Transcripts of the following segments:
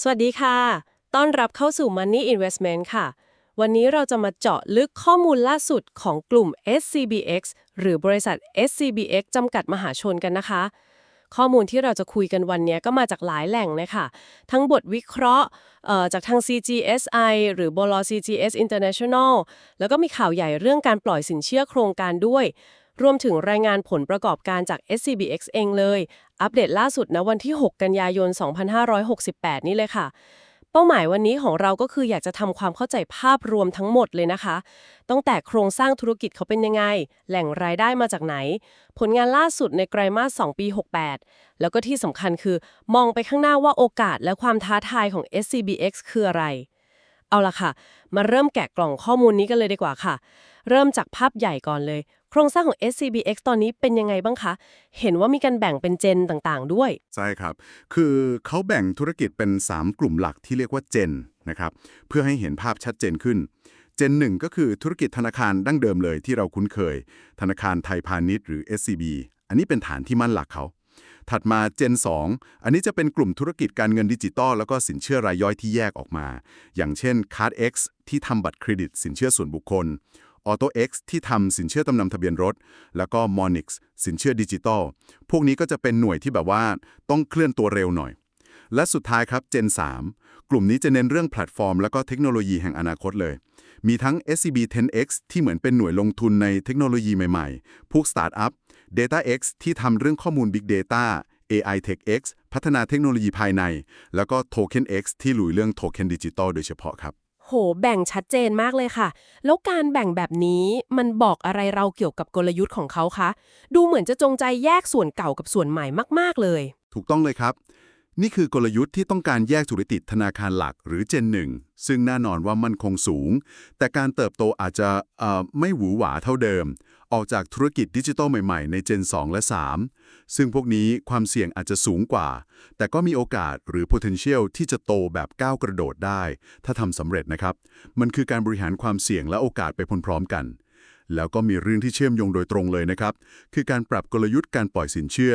สวัสดีค่ะ ต้อนรับเข้าสู่ Money Investment ค่ะ วันนี้เราจะมาเจาะลึกข้อมูลล่าสุดของกลุ่ม SCBX หรือบริษัท SCBX จำกัดมหาชนกันนะคะ ข้อมูลที่เราจะคุยกันวันนี้ก็มาจากหลายแหล่งเลยค่ะทั้งบทวิเคราะห์จากทาง CGSI หรือบล CGS International แล้วก็มีข่าวใหญ่เรื่องการปล่อยสินเชื่อโครงการด้วยรวมถึงรายงานผลประกอบการจาก SCBX เองเลย อัปเดตล่าสุดนะวันที่ 6 กันยายน 2568 นี่เลยค่ะ เป้าหมายวันนี้ของเราก็คืออยากจะทำความเข้าใจภาพรวมทั้งหมดเลยนะคะ ตั้งแต่โครงสร้างธุรกิจเขาเป็นยังไง แหล่งรายได้มาจากไหน ผลงานล่าสุดในไตรมาส 2 ปี 68 แล้วก็ที่สำคัญคือ มองไปข้างหน้าว่าโอกาสและความท้าทายของ SCBX คืออะไร เอาละค่ะ มาเริ่มแกะกล่องข้อมูลนี้กันเลยดีกว่าค่ะ เริ่มจากภาพใหญ่ก่อนเลย โครงสร้างของ SCBX ตอนนี้เป็นยังไงบ้างคะ เห็นว่ามีการแบ่งเป็นเจนต่างๆ ด้วย ใช่ครับ คือเขาแบ่งธุรกิจเป็น 3 กลุ่มหลักที่เรียกว่าเจนนะครับ เพื่อให้เห็นภาพชัดเจนขึ้น เจนหนึ่งก็คือธุรกิจธนาคารดั้งเดิมเลยที่เราคุ้นเคย ธนาคารไทยพาณิชย์หรือ SCB อันนี้เป็นฐานที่มั่นหลักเขาถัดมาเจน 2 อันนี้จะเป็นกลุ่มธุรกิจการเงินดิจิตอลแล้วก็สินเชื่อรายย่อยที่แยกออกมา อย่างเช่น Card X ที่ทำบัตรเครดิตสินเชื่อส่วนบุคคล Auto X ที่ทำสินเชื่อตำนำทะเบียนรถ แล้วก็ Monix สินเชื่อดิจิตอลพวกนี้ก็จะเป็นหน่วยที่แบบว่าต้องเคลื่อนตัวเร็วหน่อย และสุดท้ายครับ Gen 3 กลุ่มนี้จะเน้นเรื่องแพลตฟอร์ม แล้วก็เทคโนโลยีแห่งอนาคตเลย มีทั้ง SCB 10X ที่เหมือนเป็นหน่วยลงทุนในเทคโนโลยีใหม่ๆ พวกสตาร์ทอัพ DataX ที่ทำเรื่องข้อมูล Big Data AI Tech X พัฒนาเทคโนโลยีภายใน แล้วก็ Token X ที่ลุยเรื่องโทเค็นดิจิตอลโดยเฉพาะครับ หแบ่งชัดเจนมากเลยค่ะ แล้วการแบ่งแบบนี้มันบอกอะไรเราเกี่ยวกับกลยุทธ์ของเขาคะ ดูเหมือนจะจงใจแยกส่วนเก่ากับส่วนใหม่มาก ๆ เลย ถูกต้องเลยครับ นี่คือกลยุทธ์ที่ต้องการแยกธุรกิจธนาคารหลักหรือเจนหนึ่งซึ่งแน่นอนว่ามันคงสูง แต่การเติบโตอาจจะไม่หวือหวาเท่าเดิม ออกจากธุรกิจดิจิทัลใหม่ๆ ในเจน2และ 3 ซึ่งพวกนี้ความเสี่ยงอาจจะสูงกว่า แต่ก็มีโอกาสหรือ potential ที่จะโตแบบก้าวกระโดดได้ ถ้าทำสำเร็จนะครับ มันคือการบริหารความเสี่ยงและโอกาสไปพร้อมๆกัน แล้วก็มีเรื่องที่เชื่อมโยงโดยตรงเลยนะครับ คือการปรับกลยุทธ์การปล่อยสินเชื่อ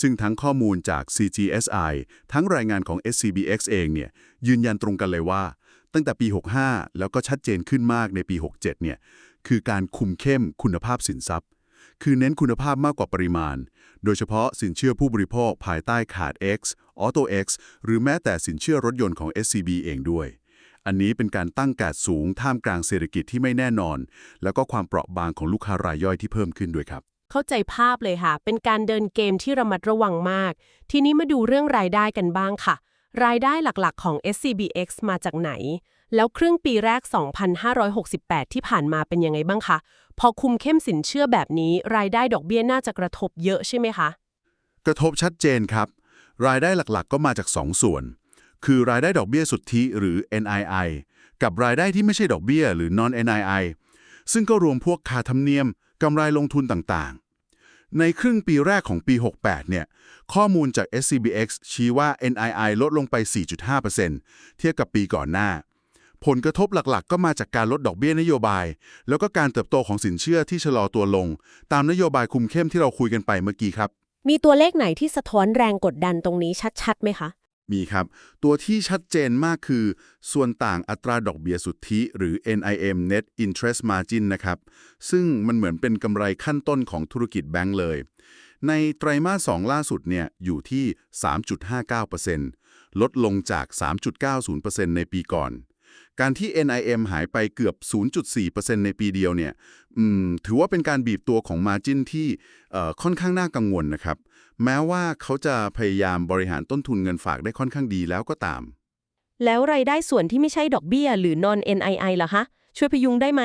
ซึ่งทั้งข้อมูลจาก CGSI ทั้งรายงานของ SCBX เองเนี่ยยืนยันตรงกันเลยว่า ตั้งแต่ปี 65 แล้วก็ชัดเจนขึ้นมากในปี 67 เนี่ย คือการคุมเข้มคุณภาพสินทรัพย์ คือเน้นคุณภาพมากกว่าปริมาณ โดยเฉพาะสินเชื่อผู้บริโภคภายใต้ขาด X Auto X หรือแม้แต่สินเชื่อรถยนต์ของ SCB เองด้วย อันนี้เป็นการตั้งการดสูงท่ามกลางเศรษฐกิจที่ไม่แน่นอน แล้วก็ความเปราะบางของลูกค้ารายย่อยที่เพิ่มขึ้นด้วยครับเข้าใจภาพเลยค่ะ เป็นการเดินเกมที่ระมัดระวังมาก ทีนี้มาดูเรื่องรายได้กันบ้างค่ะ รายได้หลักๆของ SCBX มาจากไหน แล้วครึ่งปีแรก 2568 ที่ผ่านมาเป็นยังไงบ้างคะ พอคุมเข้มสินเชื่อแบบนี้ รายได้ดอกเบี้ยน่าจะกระทบเยอะใช่ไหมคะ กระทบชัดเจนครับ รายได้หลักๆ ก็มาจาก 2 ส่วน คือรายได้ดอกเบี้ยสุทธิหรือ NII กับรายได้ที่ไม่ใช่ดอกเบี้ยหรือ non NII ซึ่งก็รวมพวกค่าธรรมเนียมกำไรลงทุนต่างๆ ในครึ่งปีแรกของปี 68 เนี่ย ข้อมูลจาก SCBX ชี้ว่า NII ลดลงไป 4.5%เทียบกับปีก่อนหน้า ผลกระทบหลักๆ ก็มาจากการลดดอกเบี้ยนโยบาย แล้วก็การเติบโตของสินเชื่อที่ชะลอตัวลง ตามนโยบายคุมเข้มที่เราคุยกันไปเมื่อกี้ครับ มีตัวเลขไหนที่สะท้อนแรงกดดันตรงนี้ชัดๆไหมคะ มีครับ ตัวที่ชัดเจนมากคือ ส่วนต่างอัตราดอกเบี้ยสุทธิ หรือ NIM Net Interest Margin นะครับ ซึ่งมันเหมือนเป็นกำไรขั้นต้นของธุรกิจแบงก์เลย ในไตรมาส 2 ล่าสุดเนี่ยอยู่ที่ 3.59%ลดลงจาก 3.90%ในปีก่อน การที่ NIM หายไปเกือบ 0.4%ในปีเดียวเนี่ยอืมถือว่าเป็นการบีบตัวของ Margin ที่เอ่อค่อนข้างน่ากังวลนะครับ แม้ว่าเขาจะพยายามบริหารต้นทุนเงินฝากได้ค่อนข้างดีแล้วก็ตาม แล้วรายได้ส่วนที่ไม่ใช่ดอกเบี้ย หรือ non NII ล่ะคะ ช่วยพยุงได้ไหม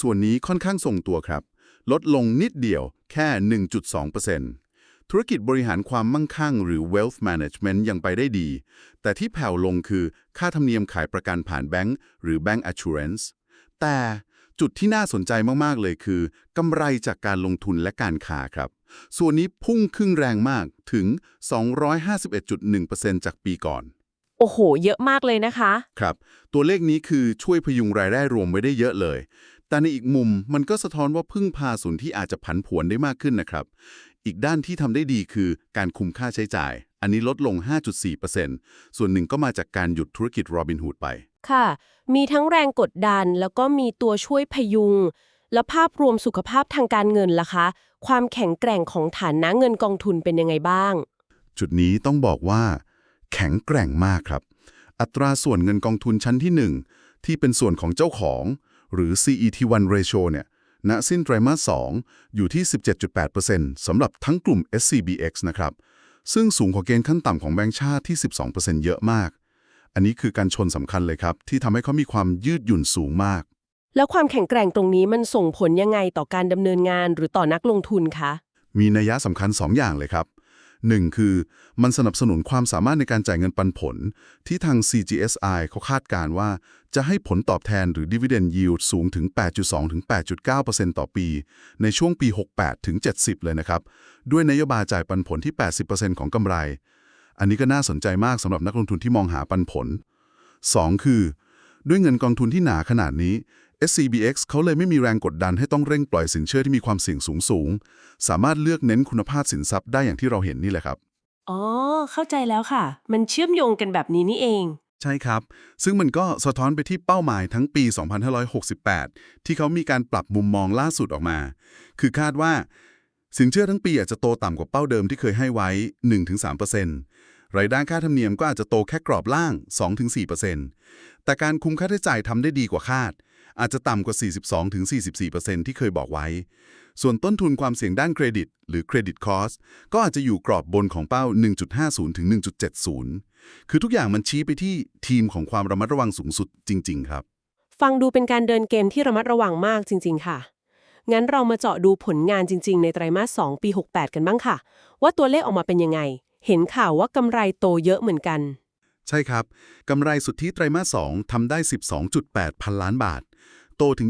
ส่วนนี้ค่อนข้างทรงตัวครับ ลดลงนิดเดียวแค่ 1.2% ธุรกิจบริหารความมั่งคั่งหรือ wealth management ยังไปได้ดี แต่ที่แผ่วลงคือค่าธรรมเนียมขายประกันผ่านแบงก์หรือ bank assurance แต่จุดที่น่าสนใจมาก ๆ เลยคือกำไรจากการลงทุนและการค้าครับ ส่วนนี้พุ่งขึ้นแรงมากถึง 251.1%จากปีก่อน โอ้โห เยอะมากเลยนะคะ ครับ ตัวเลขนี้คือช่วยพยุงรายได้รวมไว้ได้เยอะเลย แต่ในอีกมุมมันก็สะท้อนว่าพึ่งพาส่วนที่อาจจะผันผวนได้มากขึ้นนะครับ อีกด้านที่ทำได้ดีคือการคุมค่าใช้จ่าย อันนี้ลดลง 5.4%ส่วนหนึ่งก็มาจากการหยุดธุรกิจ Robinhood ไป ค่ะ มีทั้งแรงกดดัน แล้วก็มีตัวช่วยพยุง แล้วภาพรวมสุขภาพทางการเงินล่ะคะ ความแข็งแกร่งของฐานนะเงินกองทุนเป็นยังไงบ้าง จุดนี้ต้องบอกว่า แข็งแกร่งมากครับ อัตราส่วนเงินกองทุนชั้นที่ 1 ที่เป็นส่วนของเจ้าของ หรือ CET1 ratio เนี่ย ณสิ้นไตรมาส 2 อยู่ที่ 17.8%สำหรับทั้งกลุ่ม SCBX นะครับ ซึ่งสูงกว่าเกณฑ์ขั้นต่ำของแบงก์ชาติที่ 12%เยอะมาก อันนี้คือการชนสำคัญเลยครับ ที่ทำให้เขามีความยืดหยุ่นสูงมาก แล้วความแข็งแกร่งตรงนี้มันส่งผลยังไงต่อการดำเนินงานหรือต่อนักลงทุนคะ มีนัยยะสำคัญ 2 อย่างเลยครับ 1. คือมันสนับสนุนความสามารถในการจ่ายเงินปันผล ที่ทาง CGSI เขาคาดการณ์ว่า จะให้ผลตอบแทนหรือ dividend yield สูงถึง 8.2 ถึง 8.9%ต่อปี ในช่วงปี 68 ถึง 70 เลยนะครับ ด้วยนโยบายจ่ายปันผลที่ 80%ของกำไร อันนี้ก็น่าสนใจมากสำหรับนักลงทุนที่มองหาปันผล 2. คือ ด้วยเงินกองทุนที่หนาขนาดนี้ SCBX เขาเลยไม่มีแรงกดดันให้ต้องเร่งปล่อยสินเชื่อที่มีความเสี่ยงสูงสูงๆสามารถเลือกเน้นคุณภาพสินทรัพย์ได้อย่างที่เราเห็นนี่แหละครับ อ๋อ เข้าใจแล้วค่ะ มันเชื่อมโยงกันแบบนี้นี่เอง ใช่ครับ ซึ่งมันก็สะท้อนไปที่เป้าหมายทั้งปี 2568 ที่เขามีการปรับมุมมองล่าสุดออกมา คือคาดว่า สินเชื่อทั้งปีอาจจะโตต่ำกว่าเป้าเดิมที่เคยให้ไว้ 1-3%รายได้ค่าธรรมเนียมก็อาจจะโตแค่กรอบล่าง 2-4%แต่การคุมค่าใช้จ่ายทำได้ดีกว่าคาด อาจจะต่ำกว่า 42-44%ที่เคยบอกไว้ ส่วนต้นทุนความเสี่ยงด้านเครดิต หรือเครดิตคอสก็อาจจะอยู่กรอบบนของเป้า 1.50-1.70 คือทุกอย่างมันชี้ไปที่ทีมของความระมัดระวังสูงสุดจริง ๆ ครับ ฟังดูเป็นการเดินเกมที่ระมัดระวังมากจริง ๆ ค่ะ งั้นเรามาเจาะดูผลงานจริง ๆ ในไตรมาส 2 ปี 68 กันบ้างค่ะ ว่าตัวเลขออกมาเป็นยังไง เห็นข่าวว่ากำไรโตเยอะเหมือนกันใช่ครับ กำไรสุทธิไตรมาส 2ทำได้ 12.8 พันล้านบาท โตถึง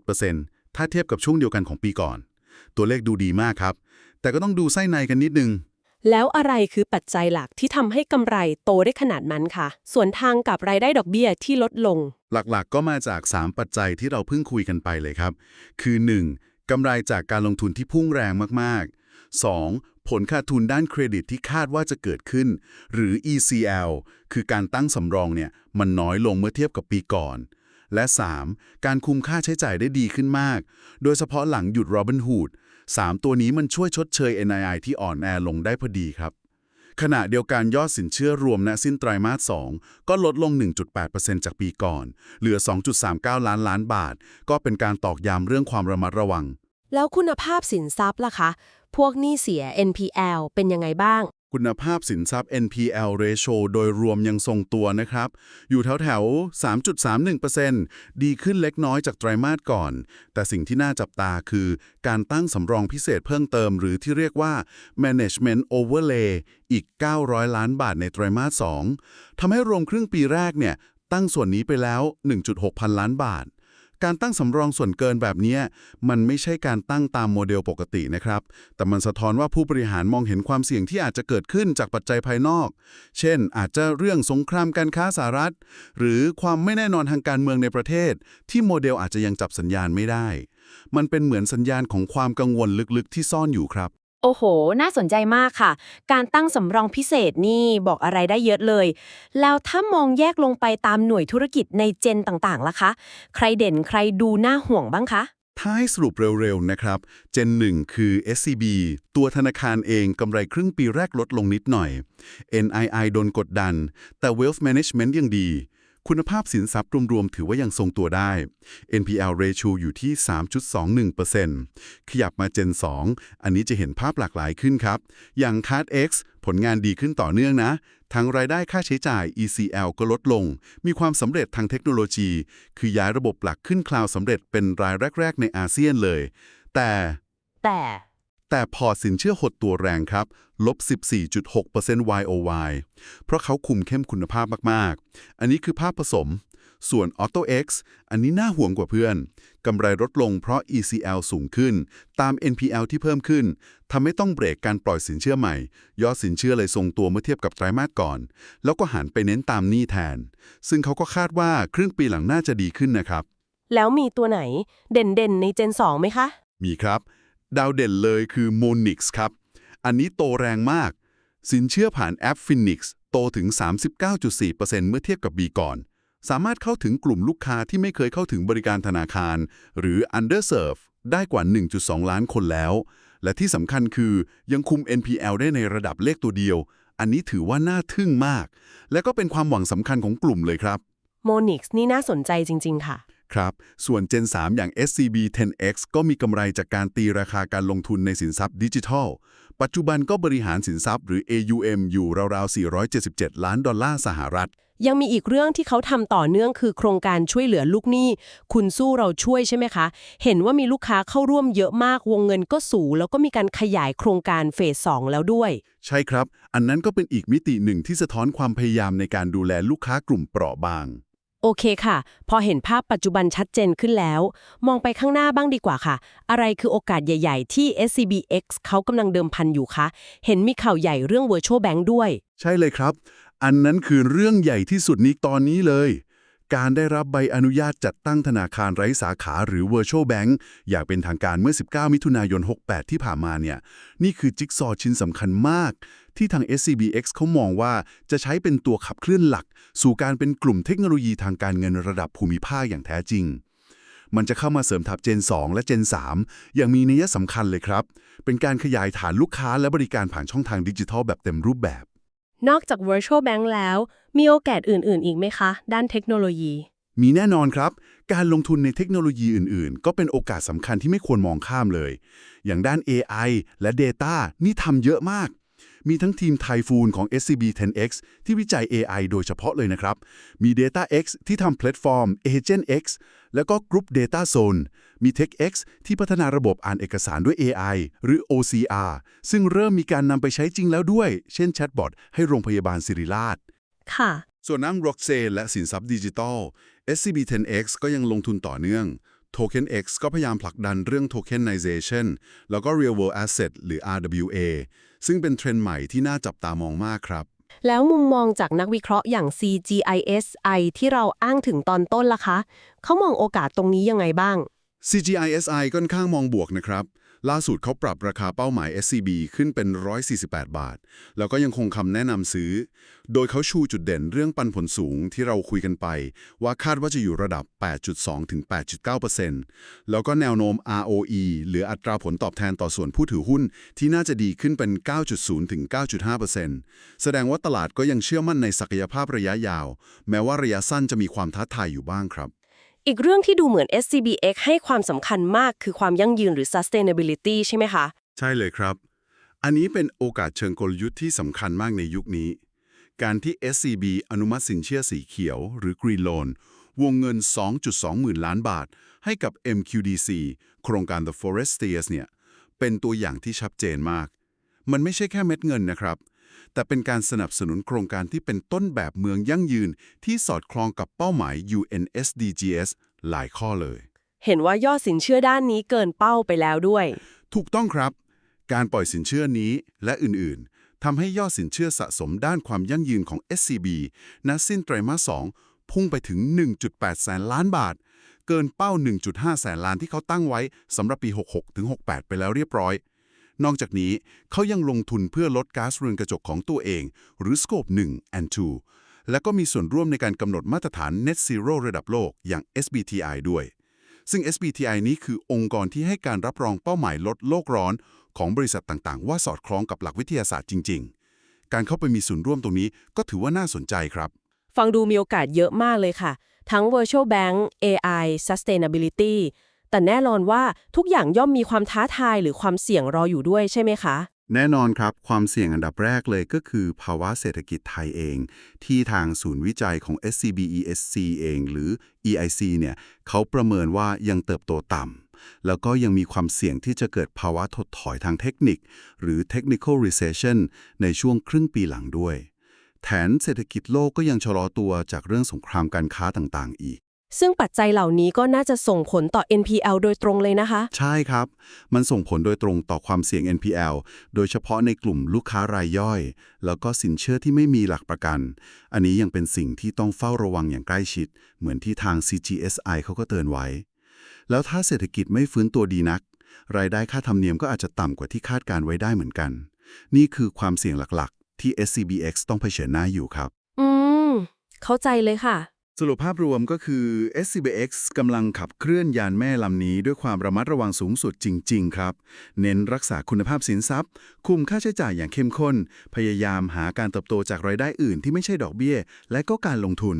27.7%ถ้าเทียบกับช่วงเดียวกันของปีก่อน ตัวเลขดูดีมากครับ แต่ก็ต้องดูไส้ในกันนิดนึง แล้วอะไรคือปัจจัยหลักที่ทำให้กำไรโตได้ขนาดนั้นค่ะส่วนทางกับรายได้ดอกเบี้ยที่ลดลง หลักๆก็มาจาก 3 ปัจจัยที่เราเพิ่งคุยกันไปเลยครับ คือ 1. กำไรจากการลงทุนที่พุ่งแรงมากๆ 2. ผลขาดทุนด้านเครดิตที่คาดว่าจะเกิดขึ้น หรือ ECL คือการตั้งสำรองเนี่ยมันน้อยลงเมื่อเทียบกับปีก่อน และ 3. การคุมค่าใช้จ่ายได้ดีขึ้นมาก โดยเฉพาะหลังหยุด Robinhood 3 ตัวนี้มันช่วยชดเชย NII ที่อ่อนแอลงได้พอดีครับ ขณะเดียวกันยอดสินเชื่อรวมณสิ้นไตรมาส 2 ก็ลดลง 1.8%จากปีก่อน เหลือ 2.39 ล้านล้านบาท ก็เป็นการตอกย้ำเรื่องความระมัดระวัง แล้วคุณภาพสินทรัพย์ล่ะคะ พวกหนี้เสีย NPL เป็นยังไงบ้าง คุณภาพสินทรัพย์ NPL ratio โดยรวมยังทรงตัวนะครับ อยู่แถวแถว3.31%ดีขึ้นเล็กน้อยจากไตรมาสก่อน แต่สิ่งที่น่าจับตาคือ การตั้งสำรองพิเศษเพิ่มเติม หรือที่เรียกว่า management overlay อีก 900 ล้านบาทในไตรมาส2ทำให้รวมครึ่งปีแรกเนี่ยตั้งส่วนนี้ไปแล้ว 1.6 พันล้านบาท การตั้งสำรองส่วนเกินแบบนี้มันไม่ใช่การตั้งตามโมเดลปกตินะครับ แต่มันสะท้อนว่าผู้บริหารมองเห็นความเสี่ยงที่อาจจะเกิดขึ้นจากปัจจัยภายนอก เช่น อาจจะเรื่องสงครามการค้าสหรัฐ หรือความไม่แน่นอนทางการเมืองในประเทศ ที่โมเดลอาจจะยังจับสัญญาณไม่ได้ มันเป็นเหมือนสัญญาณของความกังวลลึกๆ ที่ซ่อนอยู่ครับ โอ้โห น่าสนใจมากค่ะ การตั้งสำรองพิเศษนี่บอกอะไรได้เยอะเลย แล้วถ้ามองแยกลงไปตามหน่วยธุรกิจในเจนต่างๆล่ะคะ ใครเด่นใครดูน่าห่วงบ้างคะ ถ้าให้สรุปเร็วๆนะครับ เจน 1 คือ SCB ตัวธนาคารเองกำไรครึ่งปีแรกลดลงนิดหน่อย NII โดนกดดัน แต่ Wealth Management ยังดี คุณภาพสินทรัพย์รวม ๆ ถือว่ายังทรงตัวได้ NPL ratio อยู่ที่ 3.21%ขยับมา Gen 2 อันนี้จะเห็นภาพหลากหลายขึ้นครับ อย่าง Card X ผลงานดีขึ้นต่อเนื่องนะ ทั้งรายได้ค่าใช้จ่าย ECL ก็ลดลง มีความสำเร็จทางเทคโนโลยี คือย้ายระบบหลักขึ้นคลาวสำเร็จเป็นรายแรก ๆ ในอาเซียนเลย แต่ แต่ แต่พอร์ตสินเชื่อหดตัวแรงครับลบ 14.6% YOY เพราะเขาคุมเข้มคุณภาพมากๆ อันนี้คือภาพผสม ส่วน Auto X อันนี้น่าห่วงกว่าเพื่อน กำไรลดลงเพราะ ECL สูงขึ้น ตาม NPL ที่เพิ่มขึ้น ทำให้ต้องเบรกการปล่อยสินเชื่อใหม่ ยอดสินเชื่อเลยทรงตัวเมื่อเทียบกับไตรมาสก่อน แล้วก็หันไปเน้นตามหนี้แทน ซึ่งเขาก็คาดว่าครึ่งปีหลังน่าจะดีขึ้นนะครับ แล้วมีตัวไหนเด่นๆในเจน2ไหมคะ มีครับ ดาวเด่นเลยคือ Monix ครับ อันนี้โตแรงมาก สินเชื่อผ่านแอป Phoenix โตถึง 39.4%เมื่อเทียบกับปีก่อน สามารถเข้าถึงกลุ่มลูกค้าที่ไม่เคยเข้าถึงบริการธนาคาร หรือ underserve ได้กว่า 1.2 ล้านคนแล้ว และที่สำคัญคือยังคุม NPL ได้ในระดับเลขตัวเดียว อันนี้ถือว่าน่าทึ่งมาก และก็เป็นความหวังสำคัญของกลุ่มเลยครับโมนิกส์นี่น่าสนใจจริง ๆ ค่ะ ครับ ส่วน Gen 3 อย่าง SCB 10X ก็มีกำไรจากการตีราคาการลงทุนในสินทรัพย์ดิจิทัล ปัจจุบันก็บริหารสินทรัพย์หรือ AUM อยู่ราวๆ 477 ล้านดอลลาร์สหรัฐ ยังมีอีกเรื่องที่เขาทำต่อเนื่องคือโครงการช่วยเหลือลูกหนี้ คุณสู้เราช่วยใช่ไหมคะ เห็นว่ามีลูกค้าเข้าร่วมเยอะมาก วงเงินก็สูง แล้วก็มีการขยายโครงการเฟส2แล้วด้วย ใช่ครับ อันนั้นก็เป็นอีกมิติหนึ่งที่สะท้อนความพยายามในการดูแลลูกค้ากลุ่มเปราะบาง โอเคค่ะ พอเห็นภาพปัจจุบันชัดเจนขึ้นแล้ว มองไปข้างหน้าบ้างดีกว่าค่ะ อะไรคือโอกาสใหญ่ ๆ ที่ SCBX เขากำลังเดิมพันอยู่คะ เห็นมีข่าวใหญ่เรื่อง Virtual Bank ด้วย ใช่เลยครับ อันนั้นคือเรื่องใหญ่ที่สุดนี้ตอนนี้เลย การได้รับใบอนุญาตจัดตั้งธนาคารไร้สาขาหรือ Virtual Bank อย่างเป็นทางการเมื่อ 19 มิถุนายน 68 ที่ผ่านมาเนี่ย นี่คือจิ๊กซอว์ชิ้นสำคัญมาก ที่ทาง SCBX เขามองว่าจะใช้เป็นตัวขับเคลื่อนหลัก สู่การเป็นกลุ่มเทคโนโลยีทางการเงินระดับภูมิภาคอย่างแท้จริง มันจะเข้ามาเสริมทับ Gen 2 และ Gen 3 อย่างมีนัยสำคัญเลยครับ เป็นการขยายฐานลูกค้าและบริการผ่านช่องทางดิจิทัลแบบเต็มรูปแบบ นอกจาก Virtual Bank แล้ว มีโอกาสอื่น ๆ อีกไหมคะ ด้านเทคโนโลยีมีแน่นอนครับ การลงทุนในเทคโนโลยีอื่น ๆ ก็เป็นโอกาสสำคัญที่ไม่ควรมองข้ามเลย อย่างด้าน AI และ Data นี่ทำเยอะมาก มีทั้งทีมไทฟูนของ SCB 10X ที่วิจัย AI โดยเฉพาะเลยนะครับ มี DataX ที่ทำแพลตฟอร์ม AgentX แล้วก็ Group Data Zone มี TechX ที่พัฒนาระบบอ่านเอกสารด้วย AI หรือ OCR ซึ่งเริ่มมีการนำไปใช้จริงแล้วด้วย เช่นแชทบอทให้โรงพยาบาลศิริราช ค่ะ ส่วนนั่ง Rockchain และสินทรัพย์ดิจิทัล SCB 10X ก็ยังลงทุนต่อเนื่อง Token X ก็พยายามผลักดันเรื่อง Tokenization แล้วก็ Real World Asset หรือ RWA ซึ่งเป็นเทรนด์ใหม่ที่น่าจับตามองมากครับ แล้วมุมมองจากนักวิเคราะห์อย่าง CGISI ที่เราอ้างถึงตอนต้นล่ะคะ เขามองโอกาสตรงนี้ยังไงบ้าง CGISI ค่อนข้างมองบวกนะครับ ล่าสุดเขาปรับราคาเป้าหมาย SCB ขึ้นเป็น 148 บาท แล้วก็ยังคงคำแนะนำซื้อ โดยเขาชูจุดเด่นเรื่องปันผลสูงที่เราคุยกันไป ว่าคาดว่าจะอยู่ระดับ 8.2 ถึง 8.9%แล้วก็แนวโน้ม ROE หรืออัตราผลตอบแทนต่อส่วนผู้ถือหุ้นที่น่าจะดีขึ้นเป็น 9.0 ถึง 9.5%แสดงว่าตลาดก็ยังเชื่อมั่นในศักยภาพระยะยาว แม้ว่าระยะสั้นจะมีความท้าทายอยู่บ้างครับ อีกเรื่องที่ดูเหมือน SCBX ให้ความสำคัญมากคือความยั่งยืนหรือ sustainability ใช่ไหมคะ ใช่เลยครับ อันนี้เป็นโอกาสเชิงกลยุทธ์ที่สำคัญมากในยุคนี้ การที่ SCB อนุมัติสินเชื่อสีเขียว หรือ Green Loan วงเงิน 2.2 หมื่นล้านบาท ให้กับ MQDC โครงการ The Forestiers เนี่ย เป็นตัวอย่างที่ชัดเจนมาก มันไม่ใช่แค่เม็ดเงินนะครับ แต่เป็นการสนับสนุนโครงการที่เป็นต้นแบบเมืองยั่งยืนที่สอดคล้องกับเป้าหมาย UN SDGs หลายข้อเลย เห็นว่ายอดสินเชื่อด้านนี้เกินเป้าไปแล้วด้วย ถูกต้องครับ การปล่อยสินเชื่อนี้และอื่นๆทำให้ยอดสินเชื่อสะสมด้านความยั่งยืนของ SCB ณสิ้นไตรมาส 2 พุ่งไปถึง 1.8 แสนล้านบาท เกินเป้า 1.5 แสนล้านที่เขาตั้งไว้สำหรับปี 66ถึง68 ไปแล้วเรียบร้อย นอกจากนี้เขายังลงทุนเพื่อลดก๊าซเรือนกระจกของตัวเอง หรือ Scope 1 and 2 และก็มีส่วนร่วมในการกำหนดมาตรฐาน Net Zero ระดับโลกอย่าง SBTI ด้วย ซึ่ง SBTI นี้คือองค์กรที่ให้การรับรองเป้าหมายลดโลกร้อน ของบริษัทต่างๆ ว่าสอดคล้องกับหลักวิทยาศาสตร์จริง ๆ การเข้าไปมีส่วนร่วมตรงนี้ก็ถือว่าน่าสนใจครับ ฟังดูมีโอกาสเยอะมากเลยค่ะ ทั้ง Virtual Bank AI Sustainability แต่แน่นอนว่าทุกอย่างย่อมมีความท้าทายหรือความเสี่ยงรออยู่ด้วยใช่ไหมคะ แน่นอนครับ ความเสี่ยงอันดับแรกเลยก็คือภาวะเศรษฐกิจไทยเอง ที่ทางศูนย์วิจัยของ SCB ESC เอง หรือ EIC เนี่ยเขาประเมินว่ายังเติบโตต่ำแล้วก็ยังมีความเสี่ยงที่จะเกิดภาวะถดถอยทางเทคนิค หรือ technical recession ในช่วงครึ่งปีหลังด้วย แถนเศรษฐกิจโลกก็ยังชะลอตัวจากเรื่องสงครามการค้าต่างๆ อีก ซึ่งปัจจัยเหล่านี้ก็น่าจะส่งผลต่อ NPL โดยตรงเลยนะคะ ใช่ครับ มันส่งผลโดยตรงต่อความเสี่ยง NPL โดยเฉพาะในกลุ่มลูกค้ารายย่อย แล้วก็สินเชื่อที่ไม่มีหลักประกัน อันนี้ยังเป็นสิ่งที่ต้องเฝ้าระวังอย่างใกล้ชิด เหมือนที่ทาง CGSI เขาก็เตือนไว้ แล้วถ้าเศรษฐกิจไม่ฟื้นตัวดีนัก รายได้ค่าธรรมเนียมก็อาจจะต่ำกว่าที่คาดการไว้ได้เหมือนกัน นี่คือความเสี่ยงหลักที่ SCBX ต้องเผชิญหน้าอยู่ครับ อืม เข้าใจเลยค่ะ สรุปภาพรวมก็คือ SCBX กำลังขับเคลื่อนยานแม่ลำนี้ด้วยความระมัดระวังสูงสุดจริง ๆ ครับ เน้นรักษาคุณภาพสินทรัพย์ คุมค่าใช้จ่ายอย่างเข้มข้น พยายามหาการเติบโตจากรายได้อื่นที่ไม่ใช่ดอกเบี้ย และก็การลงทุน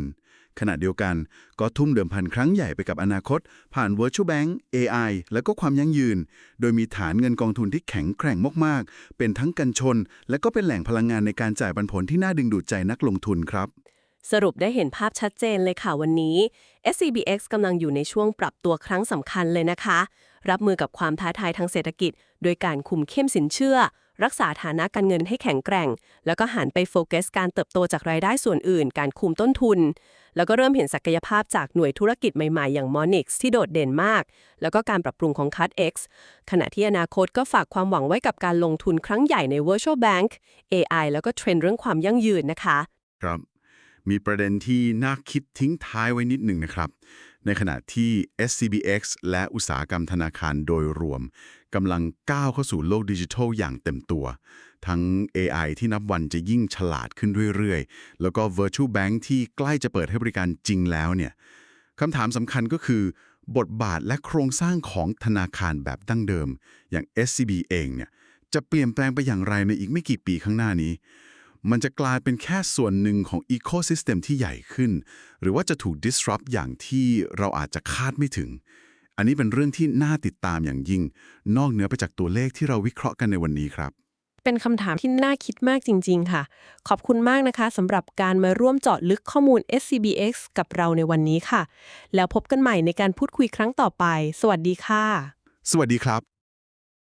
ขณะเดียวกันก็ทุ่มเดิมพันครั้งใหญ่ไปกับอนาคต ผ่าน Virtual Bank AI และก็ความยั่งยืน โดยมีฐานเงินกองทุนที่แข็งแกร่งมากๆ เป็นทั้งกันชน และก็เป็นแหล่งพลังงานในการจ่ายปันผลที่น่าดึงดูดใจนักลงทุนครับ สรุปได้เห็นภาพชัดเจนเลยค่ะวันนี้ SCBX กำลังอยู่ในช่วงปรับตัวครั้งสำคัญเลยนะคะ รับมือกับความท้าทายทางเศรษฐกิจ โดยการคุมเข้มสินเชื่อ รักษาฐานะการเงินให้แข็งแกร่ง แล้วก็หันไปโฟกัสการเติบโตจากรายได้ส่วนอื่น การคุมต้นทุน แล้วก็เริ่มเห็นศักยภาพจากหน่วยธุรกิจใหม่ๆ อย่าง Monix ที่โดดเด่นมาก แล้วก็การปรับปรุงของ CutX ขณะที่อนาคตก็ฝากความหวังไว้กับการลงทุนครั้งใหญ่ใน Virtual Bank AI แล้วก็เทรนด์เรื่องความยั่งยืนนะคะ ครับ มีประเด็นที่น่าคิดทิ้งท้ายไว้นิดหนึ่งนะครับ ในขณะที่ SCBX และอุตสาหกรรมธนาคารโดยรวมกำลังก้าวเข้าสู่โลกดิจิทัลอย่างเต็มตัว ทั้ง AI ที่นับวันจะยิ่งฉลาดขึ้นเรื่อยๆ แล้วก็ Virtual Bank ที่ใกล้จะเปิดให้บริการจริงแล้วเนี่ยคำถามสำคัญก็คือบทบาทและโครงสร้างของธนาคารแบบดั้งเดิม อย่าง SCB เองเนี่ยจะเปลี่ยนแปลงไปอย่างไรในอีกไม่กี่ปีข้างหน้านี้ มันจะกลายเป็นแค่ส่วนหนึ่งของ Ecosystem ที่ใหญ่ขึ้น หรือว่าจะถูก disrupt อย่างที่เราอาจจะคาดไม่ถึง อันนี้เป็นเรื่องที่น่าติดตามอย่างยิ่ง นอกเหนือไปจากตัวเลขที่เราวิเคราะห์กันในวันนี้ครับ เป็นคำถามที่น่าคิดมากจริง ๆ ค่ะ ขอบคุณมากนะคะสำหรับการมาร่วมเจาะลึกข้อมูล SCBX กับเราในวันนี้ค่ะ แล้วพบกันใหม่ในการพูดคุยครั้งต่อไป สวัสดีค่ะ สวัสดีครับ